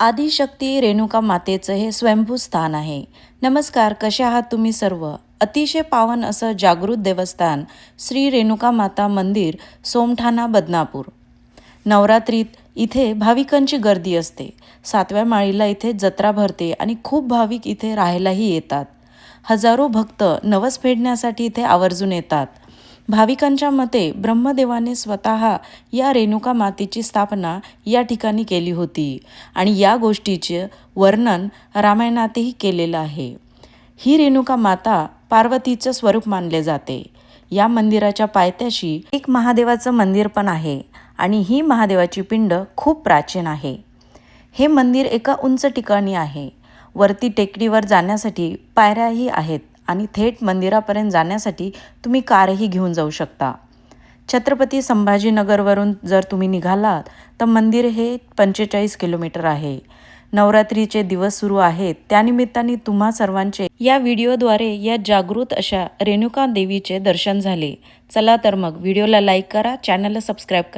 आदिशक्ती रेणुका मातेचं हे स्वयंभू स्थान आहे. नमस्कार कसे आहात तुम्ही सर्व? अतिशय पावन असं जागृत देवस्थान श्री रेणुका माता मंदिर सोमठाणा बदनापूर. नवरात्रीत इथे भाविकांची गर्दी असते. सातव्या माळीला इथे जत्रा भरते आणि खूप भाविक इथे राहायलाही येतात. हजारो भक्त नवस फेडण्यासाठी इथे आवर्जून येतात. भाविकांच्या मते ब्रह्मदेवाने स्वतः या रेणुका मातेची स्थापना या ठिकाणी केली होती. आणि या गोष्टीचे वर्णन रामायणातही केलेलं आहे. ही रेणुका माता पार्वतीचं स्वरूप मानले जाते. या मंदिराच्या पायथ्याशी एक महादेवाचं मंदिर पण आहे आणि ही महादेवाची पिंड खूप प्राचीन आहे. हे मंदिर एका उंच ठिकाणी आहे. वरती टेकडीवर जाण्यासाठी पायऱ्याही आहेत. आणि थेट मंदिरापर्यंत जाण्यासाठी तुम्ही कारही घेऊन जाऊ शकता. छत्रपती संभाजीनगरवरून जर तुम्ही निघालात तर मंदिर हे पंचेचाळीस किलोमीटर आहे. नवरात्रीचे दिवस सुरू आहेत. त्यानिमित्ताने तुम्हा सर्वांचे या व्हिडिओद्वारे या जागृत अशा रेणुका देवीचे दर्शन झाले. चला तर मग व्हिडिओला लाईक करा चॅनलला सबस्क्राईब करा.